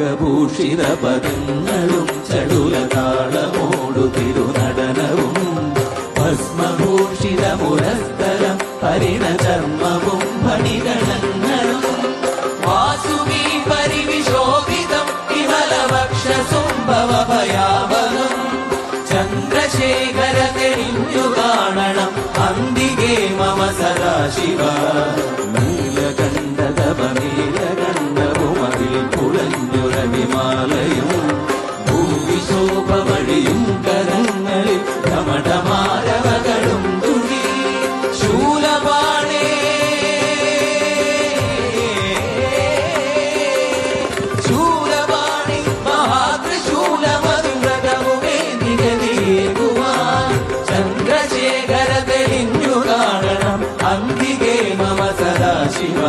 നാഗഭൂഷിത പദങ്ങളും ചടുല തിരുനടനവും. ഭസ്മഭൂഷിത മുരസ്ഥലം പരിണചർമ്മവും ഫണിഗണങ്ങളും വാസുകി പരിവിശോഭിതം വിമലവക്ഷസുംഭവ ഭയാവനം ചന്ദ്രശേഖര തെളിഞ്ഞു കാണണം അന്തികേ മമ സദാശിവ. നീലകണ്ഠതപ നീലകണ്ഠവും അതിൽ വിമാലയും ധമഠമാരവകളും തുണി ശൂലപാണേ. ശൂലപാണി മഹാത്രിശൂലമധുരകവുമേ നിഗതിയേകുവാൻ ചന്ദ്രശേഖര തെളിഞ്ഞു കാണണം. അന്തികേ മമ സദാശിവ ചന്ദ്രശേഖര തെളിഞ്ഞു കാണണം അന്തികേ മമ സദാശിവ.